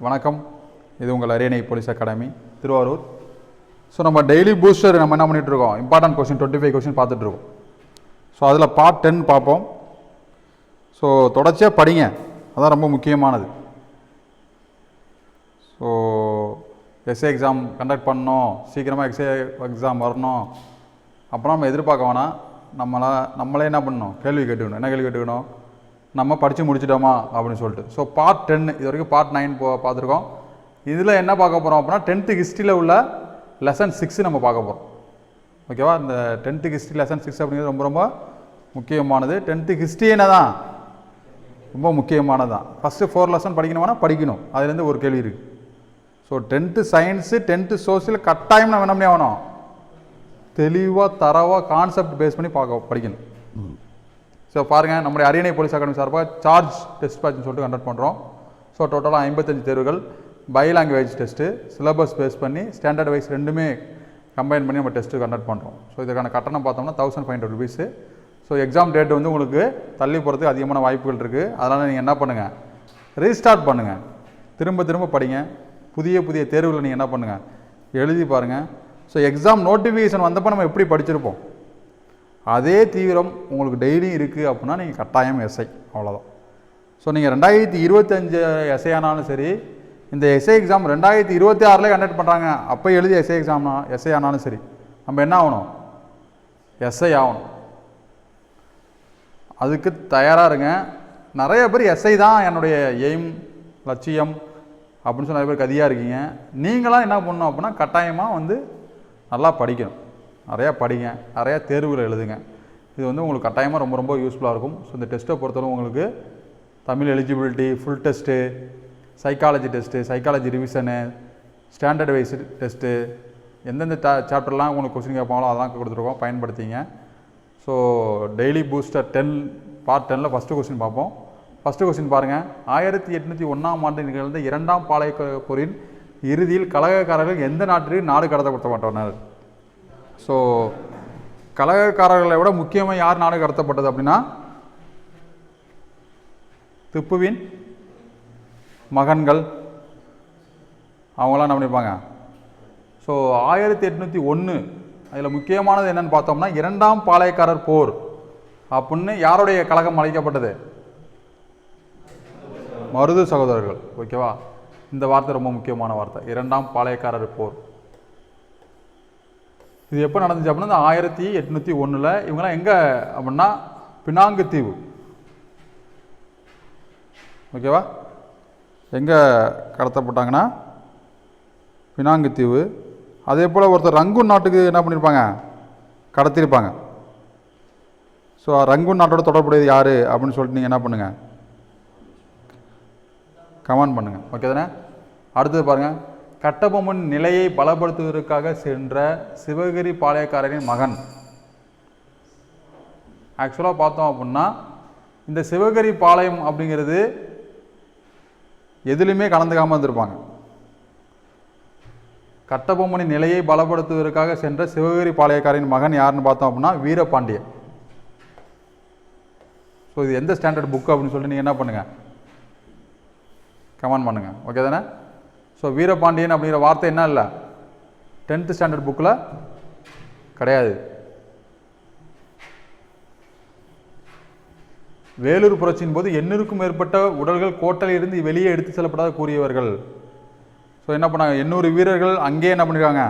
வணக்கம். இது உங்கள் Ariyanai police academy Thiruvarur. So நம்ம டெய்லி பூஸ்டர் நம்ம என்ன பண்ணிகிட்டு இருக்கோம்? Important question twenty five question பார்த்துட்ருக்கோம் ஸோ அதில் பார்ட் டென் பார்ப்போம். ஸோ தொடர்ச்சியாக படிங்க. அதான் ரொம்ப முக்கியமானது. ஸோ எஸ்ஏ எக்ஸாம் கண்டக்ட் பண்ணோம். சீக்கிரமாக எக்ஸே எக்ஸாம் வரணும். அப்புறம் நம்ம எதிர்பார்க்க வேணாம். நம்மளால் நம்மளே என்ன பண்ணணும்? கேள்வி கேட்டுக்கணும். என்ன கேள்வி கேட்டுக்கணும்? நம்ம படித்து முடிச்சிட்டோமா அப்படின்னு சொல்லிட்டு. ஸோ பார்ட் டென் இது வரைக்கும் பார்ட் நைன் போ பார்த்துருக்கோம். இதில் என்ன பார்க்க போகிறோம் அப்படின்னா டென்த்து ஹிஸ்ட்ரியில் உள்ள லெசன் சிக்ஸ் நம்ம பார்க்க போகிறோம் ஓகேவா இந்த டென்த்து ஹிஸ்ட்ரி லெசன் சிக்ஸ் அப்படிங்கிறது ரொம்ப ரொம்ப முக்கியமானது. டென்த்து ஹிஸ்ட்ரி என்ன தான் ரொம்ப முக்கியமானது தான் ஃபஸ்ட்டு ஃபோர் லெசன் படிக்கணும்னா படிக்கணும். அதுலேருந்து ஒரு கேள்வி இருக்குது so tenth science tenth social கட்டாயம் நம்ம என்ன பண்ணி ஆகணும். தெளிவாக தரவாக கான்செப்ட் பேஸ் பண்ணி பார்க்க படிக்கணும். ஸோ பாருங்கள் நம்முடைய அரியணை போலீஸ் அகாடமி சார்பாக சார்ஜ் டெஸ்ட் பேட்ச்னு சொல்லிட்டு கண்டக்ட் பண்ணுறோம் ஸோ டோட்டலாக ஐம்பத்தஞ்சு தேர்வுகள் by language test syllabus base பண்ணி ஸ்டாண்டர்ட் வைஸ் ரெண்டுமே கம்பைன் பண்ணி நம்ம டெஸ்ட்டு கண்டக்ட் பண்ணுறோம் ஸோ இதுக்கான கட்டணம் பார்த்தோம்னா thousand five hundred rupees so exam date வந்து உங்களுக்கு தள்ளி போகிறதுக்கு அதிகமான வாய்ப்புகள் இருக்குது அதனால் நீங்கள் என்ன பண்ணுங்கள் ரீஸ்டார்ட் பண்ணுங்கள் திரும்ப திரும்ப படிங்க. புதிய புதிய தேர்வுகளை நீங்கள் என்ன பண்ணுங்கள் எழுதி பாருங்கள் ஸோ எக்ஸாம் நோட்டிஃபிகேஷன் வந்தப்போ நம்ம எப்படி படிச்சிருப்போம்? அதே தீவிரம் உங்களுக்கு டெய்லியும் இருக்குது அப்படின்னா நீங்கள் கட்டாயம் எஸ்ஐ அவ்வளோதான் ஸோ நீங்கள் ரெண்டாயிரத்தி இருபத்தஞ்சு எஸ்ஐ ஆனாலும் சரி இந்த எஸ்ஐ எக்ஸாம் ரெண்டாயிரத்தி இருபத்தி ஆறில் கண்டக்ட் பண்ணுறாங்க அப்போ எழுதிய எஸ்ஐ எக்ஸாம்னா எஸ்ஐ ஆனாலும் சரி நம்ம என்ன ஆகணும்? எஸ்ஐ ஆகணும். அதுக்கு தயாராக இருங்க. நிறைய பேர் எஸ்ஐ தான் என்னுடைய எய்ம் லட்சியம் அப்படின்னு சொல்லி நிறைய பேர் கதியாக இருக்கீங்க. நீங்களாம் என்ன பண்ணணும் அப்படின்னா கட்டாயமாக வந்து நல்லா படிக்கணும். நிறையா படிங்க நிறையா தேர்வுகள் எழுதுங்க. இது வந்து உங்களுக்கு கட்டாயமாக ரொம்ப ரொம்ப யூஸ்ஃபுல்லாக இருக்கும். ஸோ இந்த டெஸ்ட்டை பொறுத்தவரை உங்களுக்கு Tamil eligibility full test psychology test psychology revision standard wise test எந்தெந்த டா சாப்டர்லாம் உங்களுக்கு கொஸ்டின் கேட்பாங்களோ அதெல்லாம் கொடுத்துருக்கோம் பயன்படுத்திங்க. So daily booster ten part டெனில் ஃபஸ்ட்டு கொஸ்டின் பார்ப்போம். ஃபஸ்ட்டு கொஸ்டின் பாருங்கள் ஆயிரத்தி எட்நூற்றி ஒன்றாம் ஆண்டு நிகழ்ந்த இரண்டாம் பாளைய போரின் இறுதியில் கழகக்காரர்கள் எந்த நாட்டிற்கு நாடு கடத்த கொடுத்த மாட்டோம்னார் ஸோ கலகக்காரர்களை விட முக்கியமாக யார் நாடு கடத்தப்பட்டது அப்படின்னா திப்புவின் மகன்கள். அவங்களாம் என்ன பண்ணியிருப்பாங்க ஸோ ஆயிரத்தி எட்நூற்றி ஒன்று அதில் முக்கியமானது என்னன்னு பார்த்தோம்னா இரண்டாம் பாளையக்காரர் போர் அப்படின்னு யாருடைய கழகம் அழைக்கப்பட்டது? மருது சகோதரர்கள். ஓகேவா இந்த வார்த்தை ரொம்ப முக்கியமான வார்த்தை. இரண்டாம் பாளையக்காரர் போர். இது எப்போ நடந்துச்சு அப்படின்னா இந்த ஆயிரத்தி எட்நூற்றி ஒன்றில் இவங்கெல்லாம் எங்கே அப்படின்னா பினாங்கு தீவு. ஓகேவா? எங்கே கடத்தப்பட்டாங்கன்னா பினாங்கு தீவு. அதே போல் ஒருத்தர் ரங்கூன் நாட்டுக்கு என்ன பண்ணியிருப்பாங்க கடத்தியிருப்பாங்க ஸோ ரங்கூன் நாட்டோட தொடர்புடையது யார் அப்படின்னு சொல்லிட்டு நீங்கள் என்ன பண்ணுங்கள் கமெண்ட் பண்ணுங்கள் ஓகே தானே? அடுத்தது பாருங்கள் கட்டபொம்மன் நிலையை பலப்படுத்துவதற்காக சென்ற சிவகிரி பாளையக்காரரின் மகன். ஆக்சுவலாக பார்த்தோம் அப்படின்னா இந்த சிவகிரி பாளையம் அப்படிங்கிறது எதுலையுமே கலந்துக்காமல் இருந்திருப்பாங்க. கட்டபொம்மனின் நிலையை பலப்படுத்துவதற்காக சென்ற சிவகிரி பாளையக்காரின் மகன் யாருன்னு பார்த்தோம் அப்படின்னா வீரபாண்டியன். ஸோ இது எந்த ஸ்டாண்டர்ட் புக் அப்படின்னு சொல்லிட்டு நீங்கள் என்ன பண்ணுங்கள் கமெண்ட் பண்ணுங்கள் ஓகே தானே? ஸோ வீரபாண்டியன் அப்படிங்கிற வார்த்தை என்ன இல்லை? டென்த்து ஸ்டாண்டர்ட் புக்கில் கிடையாது. வேலூர் புரட்சியின் போது எண்ணூறுக்கும் மேற்பட்ட உடல்கள் கோட்டையில் இருந்து வெளியே எடுத்து செல்லப்படாத கூறியவர்கள். ஸோ என்ன பண்ணாங்க? எண்ணூறு வீரர்கள் அங்கேயே என்ன பண்ணிருக்காங்க?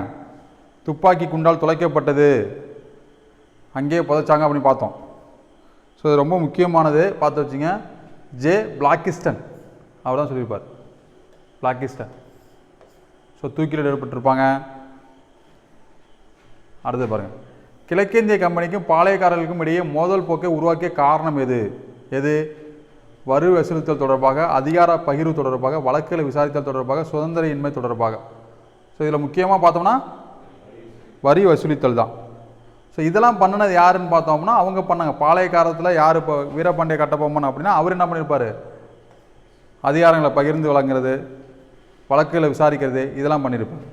துப்பாக்கி குண்டால் துளைக்கப்பட்டது. அங்கேயே புதைச்சாங்க அப்படின்னு பார்த்தோம். ஸோ இது ரொம்ப முக்கியமானது. பார்த்து வச்சுங்க. ஜே. பிளாக்கிஸ்டன். அவர் தான் சொல்லியிருப்பார். பிளாக்கிஸ்டன். ஸோ தூக்கில் ஏற்பட்டிருப்பாங்க அடுத்து பாருங்கள் கிழக்கிந்திய கம்பெனிக்கும் பாளையக்காரர்களுக்கும் இடையே மோதல் போக்கை உருவாக்கிய காரணம் எது? எது? வரி வசூலித்தல் தொடர்பாக அதிகார பகிர்வு தொடர்பாக வழக்குகளை விசாரித்தல் தொடர்பாக சுதந்திர இன்மை தொடர்பாக. ஸோ இதில் முக்கியமாக பார்த்தோம்னா வரி வசூலித்தல் தான். ஸோ இதெல்லாம் பண்ணினது யாருன்னு பார்த்தோம்னா அவங்க பண்ணாங்க. பாளையக்காரத்தில் யார் இப்போ வீரபாண்டிய கட்டபொம்மன் அப்படின்னா அவர் என்ன பண்ணியிருப்பார் அதிகாரங்களை பகிர்ந்து வழங்குறது. வழக்குகளை விசாரிக்கிறது இதெல்லாம் பண்ணியிருப்பார்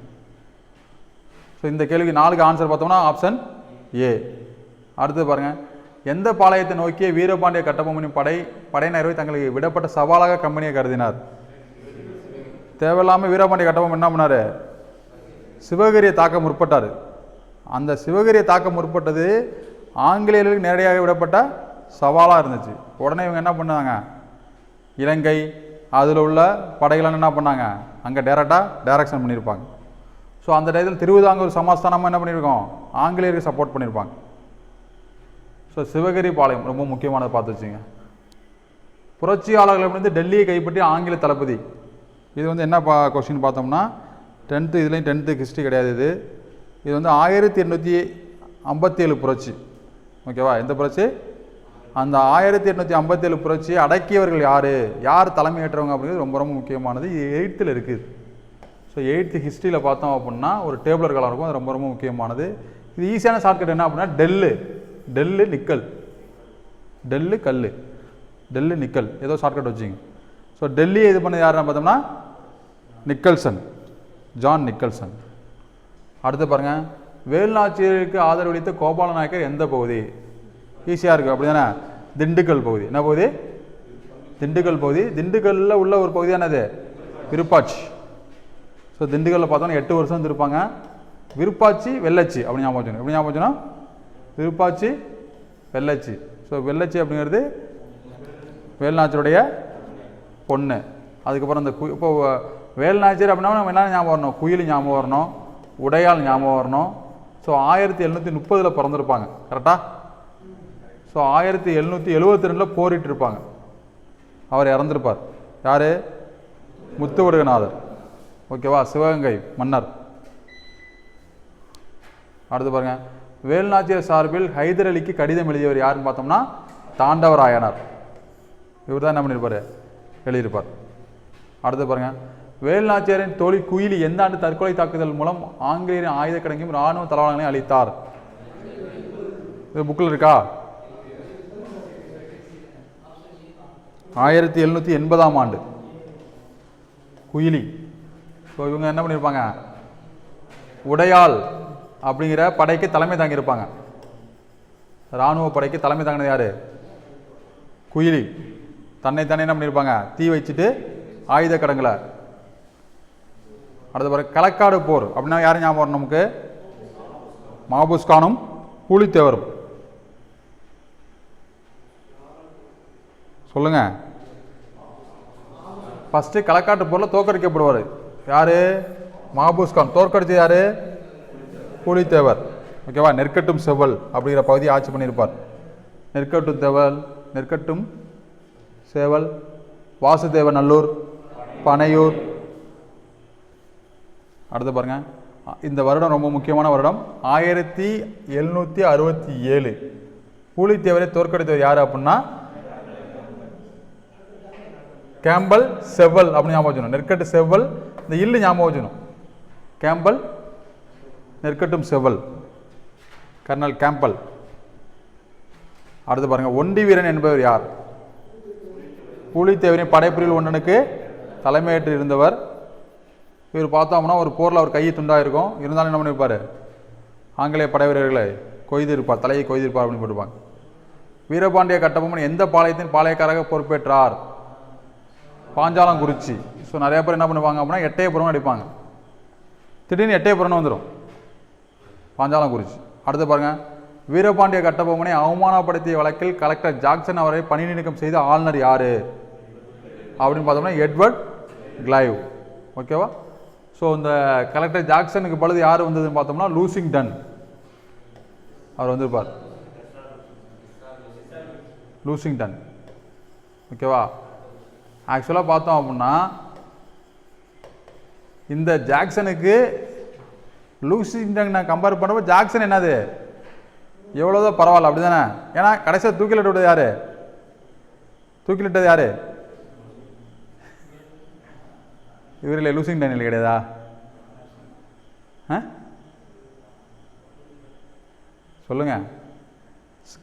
ஸோ இந்த கேள்விக்கு நாலுக்கு ஆன்சர் பார்த்தோம்னா ஆப்ஷன் ஏ அடுத்து பாருங்கள் எந்த பாளையத்தை நோக்கிய வீரபாண்டிய கட்டபொம்மனின் படை படையினரை தங்களுக்கு விடப்பட்ட சவாலாக கம்பெனியை கருதினார்? தேவையில்லாமல் வீரபாண்டிய கட்டபொம்மன் என்ன பண்ணார்? சிவகிரியை தாக்க முற்பட்டார். அந்த சிவகிரியை தாக்க முற்பட்டது ஆங்கிலேயர்களுக்கு நேரடியாக விடப்பட்ட சவாலாக இருந்துச்சு. உடனே இவங்க என்ன பண்ணாங்க? இலங்கை அதில் உள்ள படைகளை என்ன பண்ணாங்க? அங்கே டேரெக்டாக டைரக்ஷன் பண்ணியிருப்பாங்க ஸோ அந்த டயத்தில் திருவிதாங்கூர் சமாஸ்தானமாக என்ன பண்ணியிருக்கோம் ஆங்கிலேயருக்கு சப்போர்ட் பண்ணியிருப்பாங்க ஸோ சிவகிரி பாளையம் ரொம்ப முக்கியமானதை பார்த்து வச்சுங்க. புரட்சியாளர்கள் வந்து டெல்லியை கைப்பற்றி ஆங்கில தளபதி. இது வந்து என்ன பா கொஸ்டின் பார்த்தோம்னா டென்த்து இதுலேயும் டென்த்து ஹிஸ்ட்ரி கிடையாது இது. இது வந்து ஆயிரத்தி எண்ணூற்றி ஐம்பத்தி ஏழு புரட்சி ஓகேவா எந்த புரட்சி? அந்த ஆயிரத்தி எட்நூற்றி ஐம்பத்தேழு புரட்சியை அடக்கியவர்கள் யார்? யார் தலைமையேற்றவங்க அப்படிங்கிறது ரொம்ப ரொம்ப முக்கியமானது. இது எயித்தில் இருக்குது ஸோ எயித்து ஹிஸ்ட்ரியில் பார்த்தோம் அப்படின்னா ஒரு டேபிளர் கலர் இருக்கும். அது ரொம்ப ரொம்ப முக்கியமானது. இது ஈஸியான ஷார்ட்கட் என்ன அப்படின்னா டெல்லு. டெல்லு நிக்கல். டெல்லு கல் டெல்லு நிக்கல். ஏதோ ஷார்ட்கட் வச்சுங்க. ஸோ டெல்லியை இது பண்ணது யாருன்னு பார்த்தோம்னா நிக்கல்சன். John Nicholson. அடுத்து பாருங்க. வேலுநாச்சியருக்கு ஆதரவளித்த கோபால நாயக்கர் எந்த பகுதி? ஈஸியாக இருக்குது அப்படி தானே திண்டுக்கல் பகுதி. என்ன பகுதி? திண்டுக்கல் பகுதி. திண்டுக்கல்லில் உள்ள ஒரு பகுதி என்னது? விருப்பாட்சி. ஸோ திண்டுக்கல்லில் பார்த்தோன்னா எட்டு வருஷம் இருப்பாங்க விருப்பாச்சி வெள்ளச்சி. அப்படி ஞாபகம் வச்சுக்கணும். எப்படி ஞாபகம் வச்சுக்கணும்? விருப்பாச்சி வெள்ளச்சி. ஸோ வெள்ளச்சி அப்படிங்கிறது வேல்நாச்சருடைய பொண்ணு. அதுக்கப்புறம் இந்த கு இப்போ வேல்நாச்சர் அப்படின்னா நம்ம என்ன ஞாபகம் வரணும்? குயில் ஞாபகம் வரணும். உடையால் ஞாபகம் வரணும். ஸோ ஆயிரத்தி எழுநூற்றி முப்பதில் பிறந்திருப்பாங்க. கரெக்டாக ஸோ ஆயிரத்தி எழுநூற்றி எழுபத்தி ரெண்டில் போரிட்டு இருப்பாங்க அவர் இறந்துருப்பார். யார்? முத்துவடுகநாதர். ஓகேவா சிவகங்கை மன்னர். அடுத்து பாருங்க. வேல்நாச்சியர் சார்பில் ஹைதர் அலிக்கு கடிதம் எழுதியவர் யாருன்னு பார்த்தோம்னா தாண்டவராயனார். இவர் தான் என்ன பண்ணியிருப்பார் எழுதியிருப்பார். அடுத்து பாருங்க. வேல்நாச்சியரின் தோழி குயிலி எந்த ஆண்டு தற்கொலை தாக்குதல் மூலம் ஆங்கிலேயரின் ஆயுத கிடங்கையும் இராணுவ தளவாளங்களையும் அளித்தார் இது புக்கில் இருக்கா? ஆயிரத்தி எழுநூற்றி எண்பதாம் ஆண்டு. குயிலி. ஸோ இவங்க என்ன பண்ணியிருப்பாங்க உடையாள் அப்படிங்கிற படைக்கு தலைமை தாங்கியிருப்பாங்க. இராணுவ படைக்கு தலைமை தாங்கினது யார்? குயிலி. தன்னை தானே என்ன பண்ணியிருப்பாங்க தீ வச்சுட்டு ஆயுத கடங்களை. அடுத்த பிறகு களக்காடு போர். அப்படின்னா யாரும் ஞாபகம் நமக்கு? மாபூஸ் கானும் பூலித்தேவரும். சொல்லுங்க. ஃபஸ்ட்டு களக்காட்டு போரில் தோற்கடிக்கப்படுவார். யார்? மாபூஸ் கான். தோற்கடிச்சது யார்? பூலித்தேவர். ஓகேவா நெற்கட்டும் செவல் அப்படிங்கிற பகுதியை ஆட்சி பண்ணியிருப்பார். நெற்கட்டும் தேவல் நெற்கட்டும் சேவல் வாசுதேவ நல்லூர் பனையூர். அடுத்து பாருங்க. இந்த வருடம் ரொம்ப முக்கியமான வருடம். ஆயிரத்தி எழுநூற்றி அறுபத்தி ஏழு. பூலித்தேவரை தோற்கடித்தவர் யார் அப்படின்னா கேம்பல் செவ்வல் அப்படின்னு ஞாபகம் வச்சுக்கணும். நெற்கட்டு செவ்வல் இந்த இல்லு ஞாபகம் வச்சுக்கணும். Campbell Nerkattum Seval colonel Campbell அடுத்து பாருங்கள் ஒண்டி வீரன் என்பவர் யார்? பூலித்தேவரின் படைப்பிரிவில் ஒன்றனுக்கு தலைமையேற்று இருந்தவர். இவர் பார்த்தோம்னா ஒரு போரில் அவர் கையை துண்டாக இருக்கும் இருந்தாலும் என்ன பண்ணியிருப்பார் ஆங்கிலேய படை வீரர்களை கொய்து இருப்பார் தலையை கொய்திருப்பார் அப்படின்னு போட்டுப்பாங்க வீரபாண்டிய கட்டபொம்மன் எந்த பாளையத்தின் பாளையக்காரராக பொறுப்பேற்றார்? பாஞ்சாலங்குறிச்சி. ஸோ நிறைய பேர் என்ன பண்ணுவாங்க அப்படின்னா எட்டயபுரம் அடிப்பாங்க. திடீர்னு எட்டயபுரம்னு வந்துடும் பாஞ்சாலங்குறிச்சி. அடுத்து பாருங்கள் வீரபாண்டிய கட்டபொம்மனை அவமானப்படுத்திய வழக்கில் கலெக்டர் ஜாக்சன் அவரை பணி நீக்கம் செய்த ஆளுநர் யார்? அப்படின்னு பார்த்தோம்னா எட்வர்ட் கிளைவ். ஓகேவா? ஸோ இந்த கலெக்டர் ஜாக்சனுக்கு பழுது யார் வந்ததுன்னு பார்த்தோம்னா லூசிங்டன் அவர் வந்திருப்பார். லூசிங்டன் ஓகேவா? ஆக்சுவலாக பார்த்தோம் அப்படின்னா இந்த ஜாக்சனுக்கு லூசிங்டன் நான் கம்பேர் பண்ணுறப்ப ஜாக்சன் என்னது? எவ்வளோதான் பரவாயில்ல அப்படி தானே ஏன்னா கடைசியாக தூக்கிலிட்டு விட்டது யாரு? தூக்கிலிட்டது இவர் இல்லை லூசிங் டேனியல் கிடையாதா? ஆ?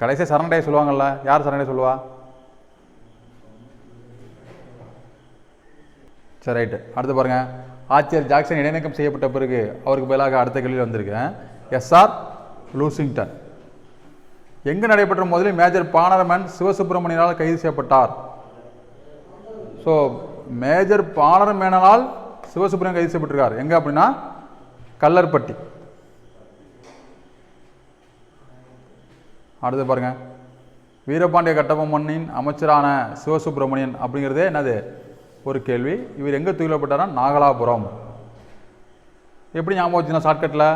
கடைசியாக சரணடைய சொல்லுவாங்கல்ல யார் சரண்டே சொல்லுவா? சரி ரைட்டு அடுத்து பாருங்கள் ஆட்சியர் ஜாக்சன் இடைநீக்கம் செய்யப்பட்ட பிறகு அவருக்கு பதிலாக அடுத்த கேள்வி வந்திருக்கேன் எஸ்ஆர் லூசிங்டன். எங்கு நடைபெற்ற முதலில் மேஜர் பானர்மேன் சிவசுப்பிரமணியனால் கைது செய்யப்பட்டார்? ஸோ மேஜர் பானரமேனனால் சிவசுப்பிரமணியம் கைது செய்யப்பட்டிருக்கார். எங்கே அப்படின்னா? கல்லர்பட்டி. அடுத்து பாருங்கள் வீரபாண்டிய கட்டபொம்மனின் அமைச்சரான சிவசுப்பிரமணியன் அப்படிங்கிறதே என்னது? ஒரு கேள்வி. இவர் எங்கே தூக்கிலப்பட்டாரா நாகலாபுரம். எப்படி ஞாபகம் வச்சுனா ஷார்ட்கட்டில்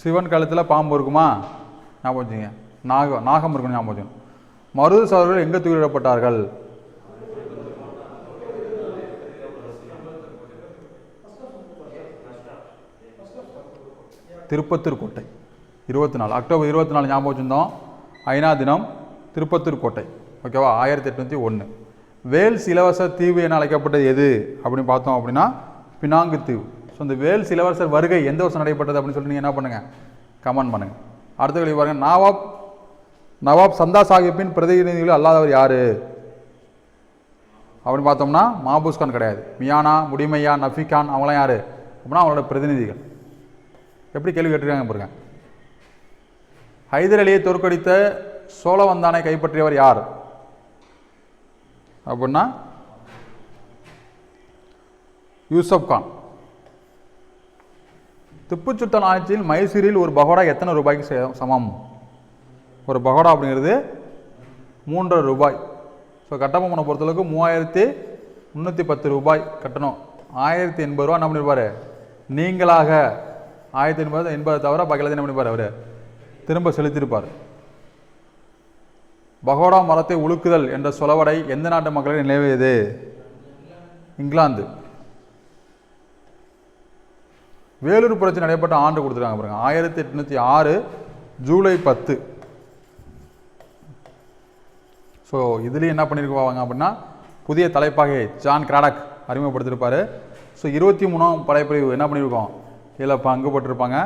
சிவன் கழுத்தில் பாம்பு இருக்குமா? ஞாபகம் வச்சுங்க நாகம் நாகம் இருக்கணும் ஞாபகம் வச்சுக்கணும் மருது சவர்கள் எங்கே தூக்கிலிடப்பட்டார்கள் திருப்பத்தூர் கோட்டை. இருபத்தி நாலு அக்டோபர் இருபத்தி நாலு ஞாபகம் வச்சுருந்தோம். ஐநா தினம் திருப்பத்தூர் கோட்டை. ஓகேவா? ஆயிரத்தி எட்நூற்றி ஒன்று வேல்ஸ் இலவச தீவு என அழைக்கப்பட்டது எது அப்படின்னு பார்த்தோம் அப்படின்னா பினாங்கு தீவு. ஸோ இந்த வேல்ஸ் இளவரசர் வருகை எந்த வருஷம் நடைபெற்றது அப்படின்னு சொல்லிட்டு நீங்கள் என்ன பண்ணுங்கள் கமெண்ட் பண்ணுங்கள் அடுத்த கேள்வி பாருங்கள் நவாப் நவாப் சந்தா சாஹிப்பின் பிரதிநிதிகள் அல்லாதவர் யார்? அப்படின்னு பார்த்தோம்னா மாபூஸ் கான் கிடையாது. மியானா முடிமையா நஃபிகான் அவங்களாம் யார்? அப்படின்னா அவங்களோட பிரதிநிதிகள். எப்படி கேள்வி கேட்டிருக்காங்க பாருங்க. ஹைதர் அலியை தோற்கடித்த சோழவந்தானை கைப்பற்றியவர் யார்? அப்படின்னா யூசப் கான். திப்பு சுல்தான் ஆட்சியில் மைசூரில் ஒரு பகோடா எத்தனை ரூபாய்க்கு சே- சமம்? ஒரு பகோடா அப்படிங்கிறது மூன்றரை ரூபாய். ஸோ கட்டபொம்மனை பொறுத்தளவுக்கு மூவாயிரத்தி முந்நூற்றி பத்து ரூபாய் கட்டணும். ஆயிரத்தி எண்பது ரூபா என்ன பண்ணியிருப்பார் நீங்களாக ஆயிரத்தி எண்பது எண்பது தவிர பாக்கி எல்லாத்தையும் என்ன பண்ணிப்பார் அவர்? திரும்ப செலுத்தியிருப்பார் பகோடா மரத்தை உழுக்குதல் என்ற சொலவடை எந்த நாட்டு மக்களை நிலவியது இங்கிலாந்து. வேலூர் புரட்சி நடைபெற்ற ஆண்டு கொடுத்துருக்காங்க பாருங்க. ஆயிரத்தி எட்நூற்றி ஆறு ஜூலை பத்து. ஸோ இதுலேயும் என்ன பண்ணியிருக்குவாங்க அப்படின்னா புதிய தலைப்பாகை ஜான் கிராடக் அறிமுகப்படுத்தியிருப்பார் ஸோ இருபத்தி மூணாம் படைப்பிரிவு என்ன பண்ணியிருக்கோம் இதில் பங்கு போட்டிருப்பாங்க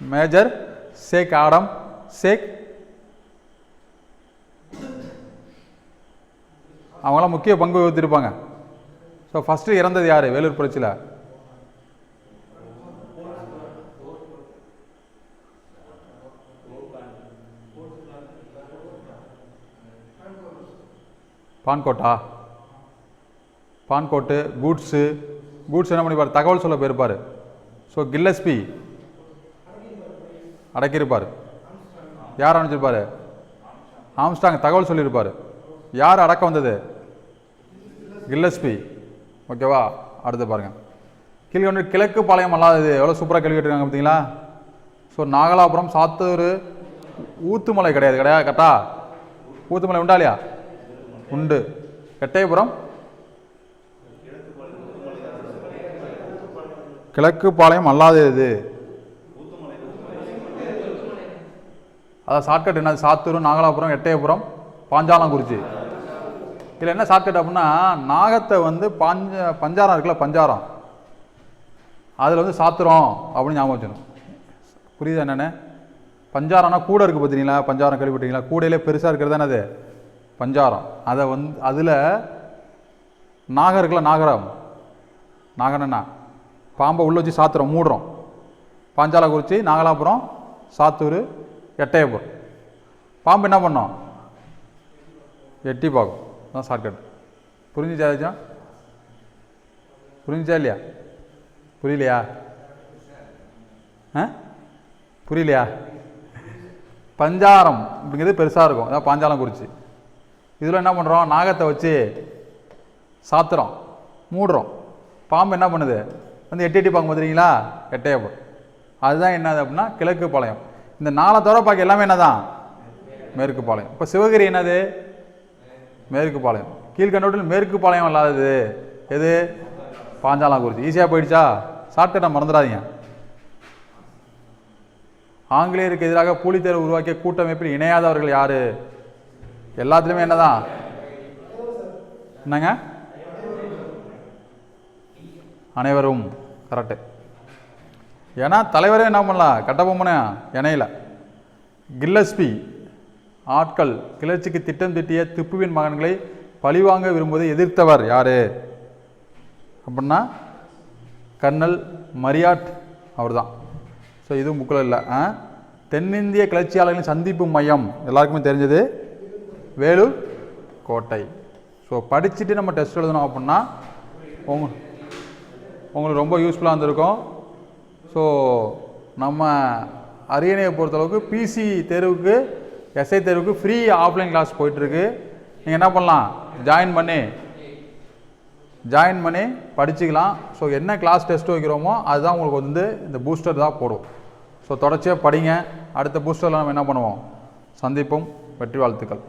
மேஜர் ஷேக் ஆடம் ஷேக் அவங்களாம் முக்கிய பங்கு வகித்திருப்பாங்க. ஸோ ஃபஸ்ட்டு இறந்தது யார்? வேலூர் புரட்சியில். பான்கோட்டா. பான்கோட்டு கூட்ஸு. கூட்ஸ் என்ன பண்ணிப்பார்? தகவல் சொல்ல போயிருப்பார். So Gillespie. அடக்கியிருப்பார். யார் அனுப்பிச்சிருப்பார்? ஆம்ஸ்டாங். தகவல் சொல்லியிருப்பார். யார் அடக்க வந்தது? கில்லஸ்பி. ஓகேவா? அடுத்து பாருங்கள் கீழே வந்து கிழக்கு பாளையம் அல்லாதது. எவ்வளோ சூப்பராக கேள்வி கேட்டுருக்காங்க பார்த்தீங்களா ஸோ நாகலாபுரம் சாத்தூர் ஊத்துமலை கிடையாது. கிடையாது கரெக்டா? ஊத்துமலை உண்டா இல்லையா? உண்டு. எட்டயபுரம் கிழக்கு பாளையம் அல்லாதது இது அதான் ஷார்ட்கட் என்னது? சாத்தூர் நாகலாபுரம் எட்டயபுரம் பாஞ்சாலங்குறிச்சி. இதில் என்ன ஷார்ட்கட் அப்படின்னா நாகத்தை வந்து பஞ்ச பஞ்சாரம் இருக்குல்ல பஞ்சாரம். அதில் வந்து சாத்துறோம் அப்படின்னு ஞாபகம் வச்சுக்கணும். புரியுதா என்னென்ன? பஞ்சாரம்னா கூட இருக்குது பார்த்தீங்களா பஞ்சாரம் கேள்விப்பட்டீங்களா கூடையிலே பெருசாக இருக்கிறது தானே அது? பஞ்சாரம். அதை வந்து அதில் நாகம் இருக்குல்ல நாகரம். நாகனண்ணா பாம்பை உள்ளே வச்சு சாத்துறோம் மூடுறோம். பாஞ்சாலக்குறிச்சி நாகலாபுரம் சாத்தூர் எட்டயபுரம். பாம்பு என்ன பண்ணோம்? எட்டி பார்க்கும் தான் ஷார்ட்கட் புரிஞ்சுச்சா ஏதாச்சும் புரிஞ்சுச்சா இல்லையா புரியலையா ஆ புரியலையா பஞ்சாரம் அப்படிங்கிறது பெருசாக இருக்கும் அதான் பாஞ்சாலம் குறிச்சி இதில் என்ன பண்ணுறோம் நாகத்தை வச்சு சாத்துறோம் மூடுறோம் பாம்பு என்ன பண்ணுது வந்து எட்டி எட்டி பார்க்க பார்த்துறீங்களா எட்டையப்பம் அதுதான் என்னது அப்படின்னா கிழக்கு பாளையம் இந்த நாளை தவிர பார்க்க எல்லாமே என்னதான் மேற்கு பாளையம் இப்போ சிவகிரி என்னது மேற்கு பாளையம் கீழ்கண்டோட்டில் மேற்கு பாளையம் இல்லாதது எது? பாஞ்சாலாங்குறிச்சி. ஈஸியாக போயிடுச்சா? ஷார்ட்கட்டை மறந்துடாதீங்க. ஆங்கிலேயருக்கு எதிராக பூலித்தேர் உருவாக்கிய கூட்டமைப்பில் இணையாதவர்கள் யார்? எல்லாத்துலேயுமே என்னதான்? என்னங்க? அனைவரும் கரெக்டு ஏன்னா தலைவரே என்ன பண்ணலாம் கட்டபொம்மனே இணையில கில்லஸ்பி. ஆட்கள் கிளர்ச்சிக்கு திட்டம் திட்டிய திப்புவின் மகன்களை பழிவாங்க விரும்புவதை எதிர்த்தவர் யாரு? அப்படின்னா கர்னல் மரியாட் அவர்தான். ஸோ இதுவும் புக்கில் இல்லை. ஆ? தென்னிந்திய கிளர்ச்சியாளர்களின் சந்திப்பு மையம் எல்லாருக்குமே தெரிஞ்சது? வேலூர் கோட்டை. ஸோ படிச்சுட்டு நம்ம டெஸ்ட் எழுதணும் அப்படின்னா உங்க உங்களுக்கு ரொம்ப யூஸ்ஃபுல்லாக இருந்திருக்கும். ஸோ நம்ம அரியணையை பொறுத்தளவுக்கு பிசி தேர்வுக்கு எஸ்ஐ தேர்வுக்கு ஃப்ரீ ஆஃப்லைன் கிளாஸ் போயிட்டுருக்கு. நீங்கள் என்ன பண்ணலாம்? ஜாயின் பண்ணி ஜாயின் பண்ணி படிச்சுக்கலாம். ஸோ என்ன கிளாஸ் டெஸ்ட் வைக்கிறோமோ அதுதான் உங்களுக்கு வந்து இந்த பூஸ்டர் தான் போடும். ஸோ தொடர்ச்சியாக படிங்க. அடுத்த பூஸ்டரில் நம்ம என்ன பண்ணுவோம்? சந்திப்போம். வெற்றி வாழ்த்துக்கள்.